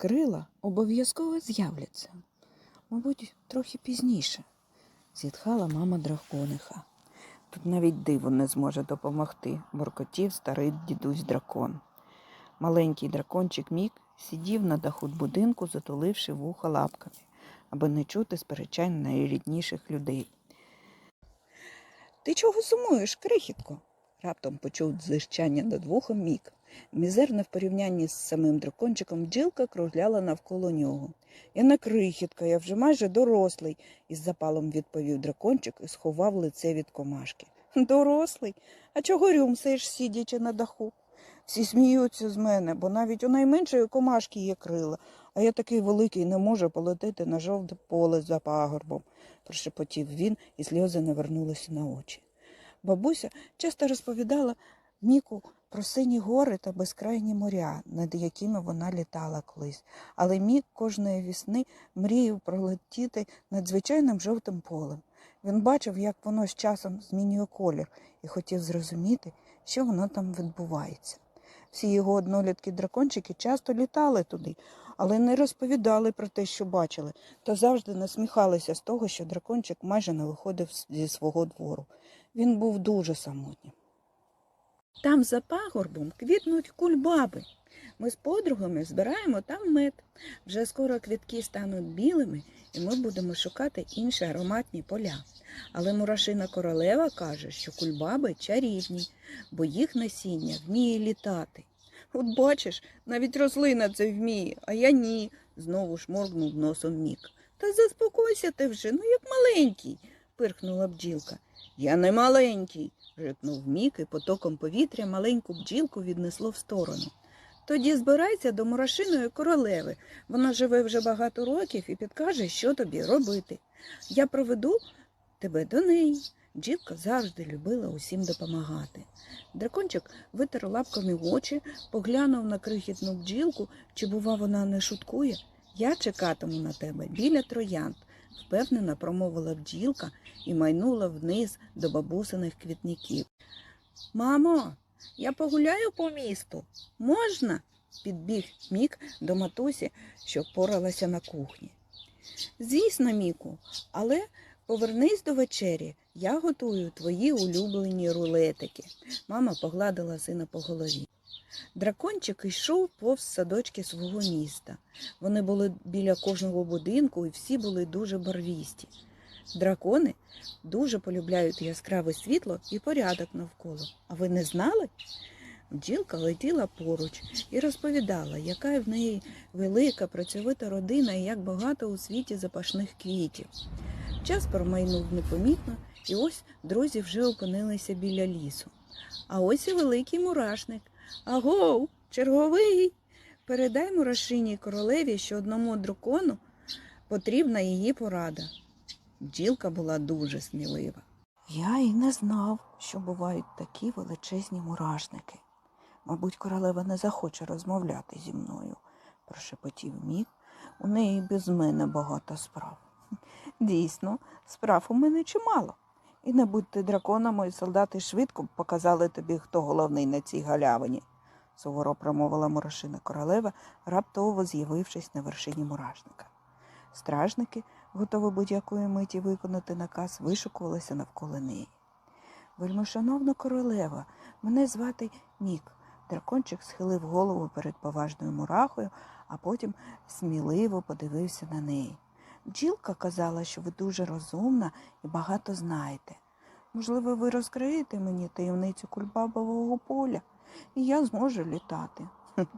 Крила обов'язково з'являться. Мабуть, трохи пізніше, зітхала мама дракониха. Тут навіть диво не зможе допомогти, буркотів старий дідусь дракон. Маленький дракончик Мік сидів на даху будинку, затуливши вуха лапками, аби не чути сперечань найрідніших людей. Ти чого сумуєш, крихітко? Раптом почув дзижчання над вухом Мік. Мізерна в порівнянні з самим дракончиком бджілка кружляла навколо нього. Я не крихітка, я вже майже дорослий, із запалом відповів дракончик і сховав лице від комашки. Дорослий? А чого рюмсаєш, сидячи на даху? Всі сміються з мене, бо навіть у найменшої комашки є крила, а я такий великий не можу полетити на жовте поле за пагорбом, прошепотів він, і сльози навернулися на очі. Бабуся часто розповідала Міку про сині гори та безкрайні моря, над якими вона літала колись. Але Мік кожної вісни мріяв пролетіти над звичайним жовтим полем. Він бачив, як воно з часом змінює колір, і хотів зрозуміти, що воно там відбувається. Всі його однолітки дракончики часто літали туди, але не розповідали про те, що бачили, та завжди насміхалися з того, що дракончик майже не виходив зі свого двору. Він був дуже самотнім. Там за пагорбом квітнуть кульбаби. Ми з подругами збираємо там мед. Вже скоро квітки стануть білими, і ми будемо шукати інші ароматні поля. Але мурашина королева каже, що кульбаби чарівні, бо їх насіння вміє літати. От бачиш, навіть рослина це вміє, а я ні, знову шморгнув носом Мік. Та заспокойся ти вже, ну як маленький, пирхнула бджілка. Я не маленький, рикнув Мік, і потоком повітря маленьку бджілку віднесло в сторону. Тоді збирайся до мурашиної королеви. Вона живе вже багато років і підкаже, що тобі робити. Я проведу тебе до неї. Бджілка завжди любила усім допомагати. Дракончик витер лапками очі, поглянув на крихітну бджілку, чи, бува, вона не шуткує. Я чекатиму на тебе біля троянд, впевнено промовила бджілка і майнула вниз до бабусиних квітників. Мамо, я погуляю по місту. Можна? підбіг Мік до матусі, що поралася на кухні. Звісно, Міку, але повернись до вечері. Я готую твої улюблені рулетики. Мама погладила сина по голові. Дракончик йшов повз садочки свого міста. Вони були біля кожного будинку і всі були дуже барвісті. Дракони дуже полюбляють яскраве світло і порядок навколо. А ви не знали? Бджілка летіла поруч і розповідала, яка в неї велика працьовита родина і як багато у світі запашних квітів. Час промайнув непомітно, і ось друзі вже опинилися біля лісу. А ось і великий мурашник. Агов, черговий. Передай мурашиній королеві, що одному дракону потрібна її порада. Бджілка була дуже смілива. Я і не знав, що бувають такі величезні мурашники. Мабуть, королева не захоче розмовляти зі мною, прошепотів міг. У неї без мене багато справ. Дійсно, справ у мене чимало. І не будьте драконом, мої солдати швидко показали тобі, хто головний на цій галявині, суворо промовила мурашина королева, раптово з'явившись на вершині мурашника. Стражники, готові будь-якої миті виконати наказ, вишукувалися навколо неї. Вельмишановна королева, мене звати Мік. Дракончик схилив голову перед поважною мурахою, а потім сміливо подивився на неї. Бджілка казала, що ви дуже розумна і багато знаєте. Можливо, ви розкриєте мені таємницю кульбабового поля, і я зможу літати.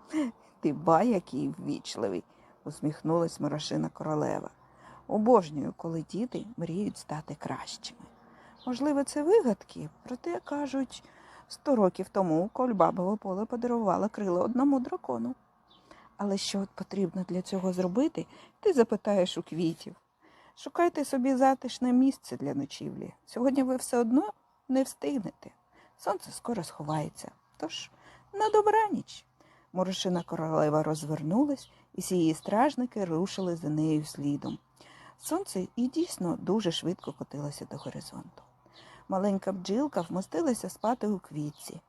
Ти ба, який ввічливий, усміхнулась Мурашина королева. Обожнюю, коли діти мріють стати кращими. Можливо, це вигадки, проте кажуть, сто років тому кольбабове поле подарувало крила одному дракону. Але що потрібно для цього зробити, ти запитаєш у квітів. Шукайте собі затишне місце для ночівлі. Сьогодні ви все одно не встигнете. Сонце скоро сховається. Тож на добраніч. Мурашина королева розвернулась, і всі її стражники рушили за нею слідом. Сонце і дійсно дуже швидко котилося до горизонту. Маленька бджілка вмостилася спати у квітці,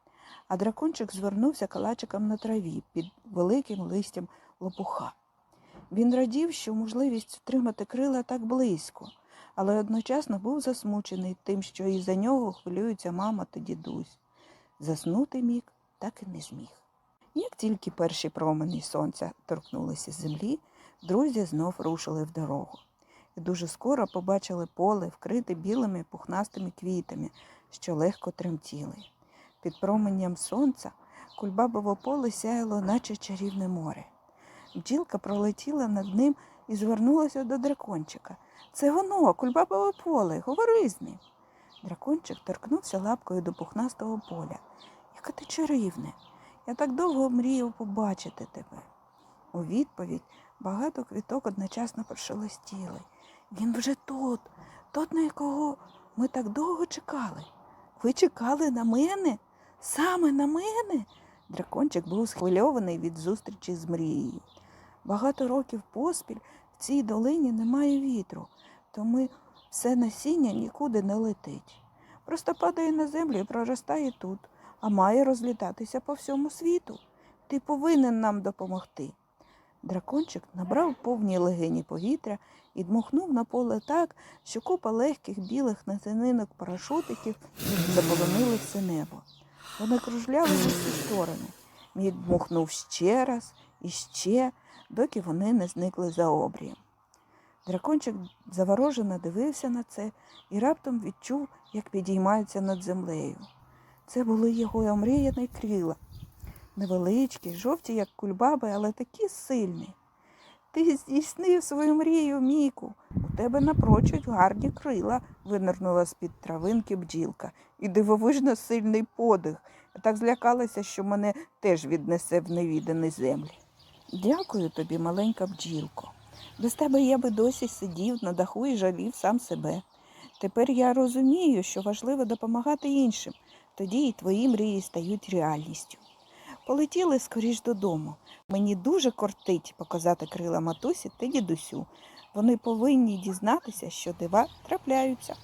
а дракончик звернувся калачиком на траві під великим листям лопуха. Він радів, що можливість втримати крила так близько, але одночасно був засмучений тим, що і за нього хвилюються мама та дідусь. Заснути міг, так і не зміг. Як тільки перші промені сонця торкнулися землі, друзі знов рушили в дорогу. І дуже скоро побачили поле, вкрите білими пухнастими квітами, що легко тремтіли. Під променем сонця кульбабове поле сяяло, наче чарівне море. Бджілка пролетіла над ним і звернулася до дракончика. Це воно, кульбабове поле, говори з ним. Дракончик торкнувся лапкою до пухнастого поля. Яке ти чарівне. Я так довго мріяв побачити тебе. У відповідь багато квіток одночасно прошелестіли. Він вже тут, тот, на якого ми так довго чекали. Ви чекали на мене? Саме на мене? Дракончик був схвильований від зустрічі з мрією. Багато років поспіль в цій долині немає вітру, тому все насіння нікуди не летить. Просто падає на землю і проростає тут, а має розлітатися по всьому світу. Ти повинен нам допомогти. Дракончик набрав повні легені повітря і дмухнув на поле так, що купа легких білих насининок парашутиків заполонили все небо. Вони кружляли в усі сторони. Мій дмухнув ще раз і ще, доки вони не зникли за обрієм. Дракончик заворожено дивився на це і раптом відчув, як підіймаються над землею. Це були його омріяні крила, невеличкі, жовті, як кульбаби, але такі сильні. Ти здійснив свою мрію, Міку. У тебе напрочуд гарні крила, винирнула з-під травинки бджілка, і дивовижно сильний подих. Я так злякалася, що мене теж віднесе в невідані землі. Дякую тобі, маленька бджілко. Без тебе я би досі сидів на даху і жалів сам себе. Тепер я розумію, що важливо допомагати іншим, тоді і твої мрії стають реальністю. Полетіли скоріш додому. Мені дуже кортить показати крила матусі та дідусю. Вони повинні дізнатися, що дива трапляються.